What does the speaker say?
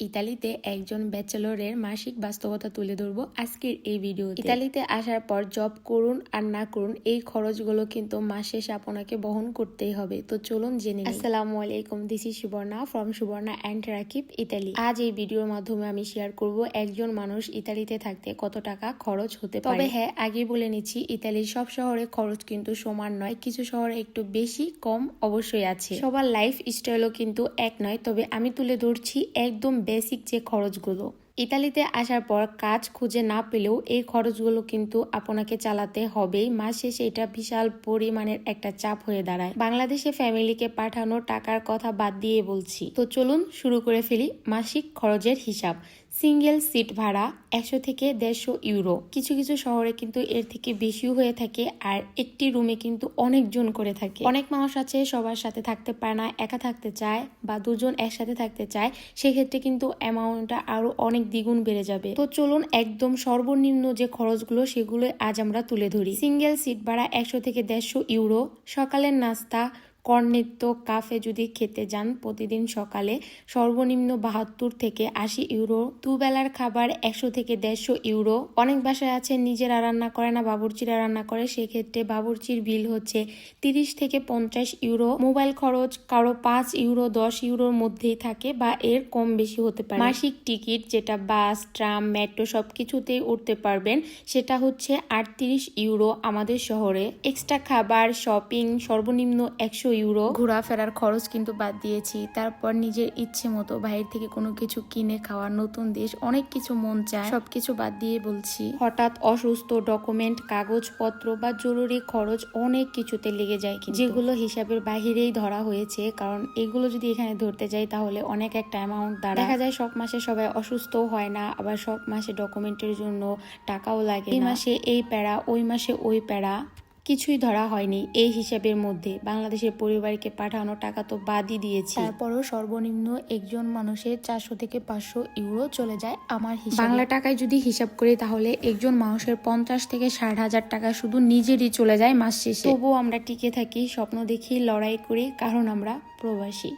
ইতালিতে একজন ব্যাচেলরের মাসিক বাস্তবতা তুলে ধরবো আজকের এই ভিডিও ইতালিতে আসার পর জব করুন আর না করুন এই খরচগুলো কিন্তু মাস শেষে আপনাকে বহন করতেই হবে। তো চলুন জেনে আসসালামু আলাইকুম this is Subarna from Subarna and Rakib Italy আজ এই ভিডিওর মাধ্যমে আমি শেয়ার করব একজন মানুষ ইতালিতে থাকতে কত টাকা খরচ হতে পারে। তবে হ্যাঁ আগে বলে নিচ্ছি ইতালির সব শহরে খরচ কিন্তু সমান নয় কিছু শহরে একটু বেশি কম অবশ্যই আছে। সবার লাইফ স্টাইলও কিন্তু এক নয় তবে আমি তুলে ধরছি একদম বেসিক যে খরচগুলো। ইতালিতে আসার পর কাজ খুঁজে না পেলেও এই খরচগুলো কিন্তু আপনাকে চালাতে হবেই। মাস শেষে এটা বিশাল পরিমাণের একটা চাপ হয়ে দাঁড়ায়। বাংলাদেশে ফ্যামিলিকে পাঠানো টাকার কথা বাদ দিয়ে বলছি। তো চলুন শুরু করে ফেলি মাসিক খরচের হিসাব। সিঙ্গেল সিট ভাড়া একশো থেকে দেড়শো ইউরো। কিছু কিছু শহরে কিন্তু এর থেকে বেশিও হয়ে থাকে আর একটি রুমে কিন্তু অনেকজন করে থাকে। অনেক মানুষ আছে, সবার সাথে থাকতে পারে না, একা থাকতে চায় বা দুজন একসাথে থাকতে চায়, সেক্ষেত্রে কিন্তু অ্যামাউন্টটা আরও অনেক দ্বিগুণ বেড়ে যাবে। তো চলুন একদম সর্বনিম্ন যে খরচগুলো, সেগুলো আজ আমরা তুলে ধরি। সিঙ্গেল সিট ভাড়া একশো থেকে দেড়শো ইউরো, সকালের নাস্তা কর্নেত্য কাফে যদি খেতে যান, প্রতিদিন সকালে সর্বনিম্ন বাহাত্তর থেকে আশি ইউরো, দুবেলার খাবার একশো থেকে দেড়শো ইউরো। অনেক বাসায় আছে, নিজেরা রান্না করে না, বাবুর্চিরা রান্না করে। সেক্ষেত্রে বাবুর্চির বিল হচ্ছে তিরিশ থেকে পঞ্চাশ ইউরো। মোবাইল খরচ কারও পাঁচ ইউরো, দশ ইউরোর মধ্যেই থাকে বা এর কম বেশি হতে পারে। মাসিক টিকিট যেটা বাস, ট্রাম, মেট্রো সব কিছুতেই উঠতে পারবেন, সেটা হচ্ছে আটত্রিশ ইউরো আমাদের শহরে। এক্সট্রা খাবার, শপিং, সর্বনিম্ন একশো ইউরো ঘোরাফেরার খরচ কিন্তু বাদ দিয়েছি। তারপর নিজের ইচ্ছে মতো বাইরে থেকে কোনো কিছু কিনে খাওয়া নতুন দেশ অনেক কিছু মন চায় সবকিছু বাদ দিয়ে বলছি। হঠাৎ অসুস্থ ডকুমেন্ট কাগজপত্র বা জরুরি খরচ অনেক কিছুতে লেগে যায় যেগুলো হিসাবের বাহিরেই ধরা হয়েছে কারণ এগুলো যদি এখানে ধরতে যাই তাহলে অনেক একটা অ্যামাউন্ট দাঁড়ায় দেখা যায় সব মাসে সবাই অসুস্থ হয় না আবার সব মাসে ডকুমেন্টের জন্য টাকাও লাগে এই মাসে এই প্যারা ওই মাসে ওই প্যারা। কিছুই ধরা হয়নি এই হিসাবের মধ্যে। বাংলাদেশের পরিবারকে পাঠানো টাকা তো বাদই দিয়েছে। তারপরও সর্বনিম্ন একজন মানুষের চারশো থেকে পাঁচশো ইউরো চলে যায় আমার বাংলা টাকায় যদি হিসাব করি তাহলে একজন মানুষের পঞ্চাশ থেকে ষাট হাজার টাকা শুধু নিজেরই চলে যায় মাস শেষে। তবুও আমরা টিকে থাকি স্বপ্ন দেখি লড়াই করি কারণ আমরা প্রবাসী।